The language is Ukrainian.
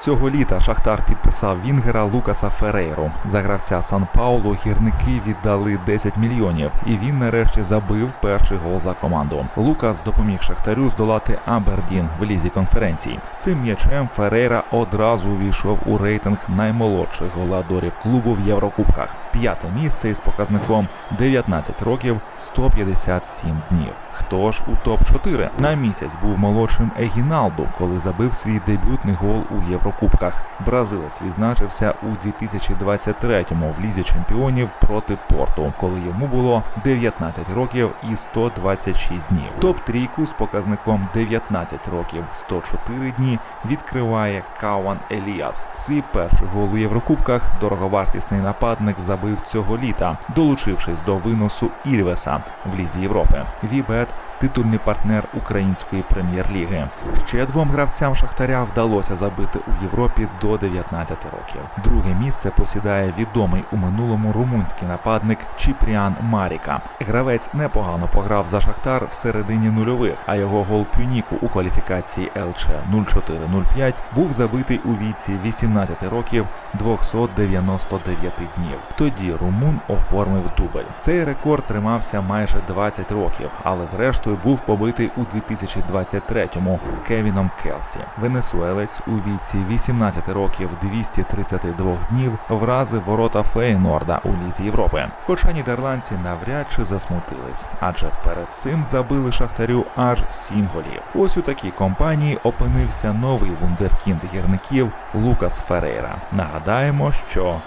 Цього літа Шахтар підписав Вінгера Лукаса Ферейру. За гравця Сан Паулу гірники віддали 10 мільйонів, і він нарешті забив перший гол за команду. Лукас допоміг Шахтарю здолати Абердін в лізі конференцій. Цим м'ячем Ферейра одразу увійшов у рейтинг наймолодших голадорів клубу в Єврокубках. П'яте місце із показником 19 років 157 днів. Хто ж у топ-4? На місяць був молодшим Егіналду, коли забив свій дебютний гол у Єврокубках. Бразилець відзначився у 2023-му в лізі чемпіонів проти Порту, коли йому було 19 років і 126 днів. Топ-трійку з показником 19 років 104 дні відкриває Кауан Еліас. Свій перший гол у Єврокубках дороговартісний нападник забив цього літа, долучившись до виносу Ільвеса в лізі Європи. Вібет титульний партнер української прем'єр-ліги. Ще двом гравцям Шахтаря вдалося забити у Європі до 19 років. Друге місце посідає відомий у минулому румунський нападник Чіпріан Маріка. Гравець непогано пограв за Шахтар в середині нульових, а його гол Пюніку у кваліфікації ЛЧ 0405 був забитий у віці 18 років 299 днів. Тоді румун оформив дубль. Цей рекорд тримався майже 20 років, але зрештою був побитий у 2023-му Кевіном Келсі. Венесуелець у віці 18 років 232 днів вразив ворота Фейнорда у лізі Європи. Хоча нідерландці навряд чи засмутились, адже перед цим забили шахтарю аж 7 голів. Ось у такій компанії опинився новий вундеркінд гірників Лукас Ферейра. Нагадаємо, що